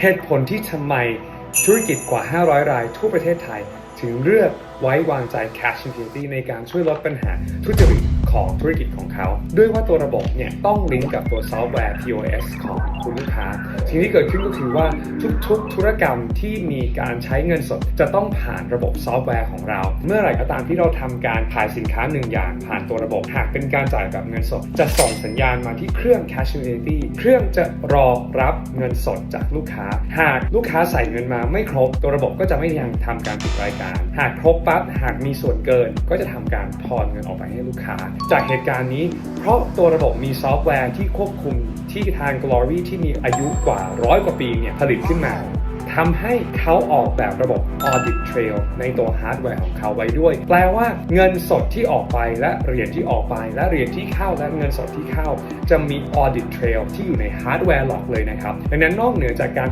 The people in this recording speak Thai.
เหตุผลที่ทำไมธุรกิจกว่า 500 รายทั่วประเทศไทย ถึงเลือกไว้วางใจ Cash Infinity ในการช่วยลดปัญหาทุจริตของธุรกิจของเขา ด้วยว่าตัวระบบเนี่ยต้องลิงก์กับตัวซอฟต์แวร์ POS ของคุณลูกค้าสิ่งที่เกิดขึ้นก็คือว่าทุกๆ ธุรกรรมที่มีการใช้เงินสด จะต้องผ่านระบบซอฟต์แวร์ของเรา เมื่อไหร่ก็ตามที่เราทำการขายสินค้าหนึ่งอย่าง ผ่านตัวระบบหากเป็นการจ่ายแบบเงินสด จะส่งสัญญาณมาที่เครื่อง Cash Infinity เครื่องจะรอรับเงินสดจากลูกค้า หากลูกค้าใส่เงินมาไม่ครบ ตัวระบบก็จะไม่ยังทำการปิดรายการหากครบปั๊บหากมีส่วนเกิน ก็จะทำการทอนเงินออกไปให้ลูกค้า จากเหตุการณ์นี้ เพราะตัวระบบมีซอฟต์แวร์ที่ควบคุมที่ทาง Glory ที่มีอายุกว่าร้อยกว่าปีเนี่ยผลิตขึ้นมาทำให้เขาออกแบบระบบ Audit Trail ในตัวฮาร์ดแวร์ของเขาไว้ด้วย แปลว่าเงินสดที่ออกไปและเหรียญที่ออกไป และเหรียญที่เข้าและเงินสดที่เข้า จะมี Audit Trail ที่อยู่ในฮาร์ดแวร์หลอกเลยนะครับ ดังนั้นนอกเหนือจากการ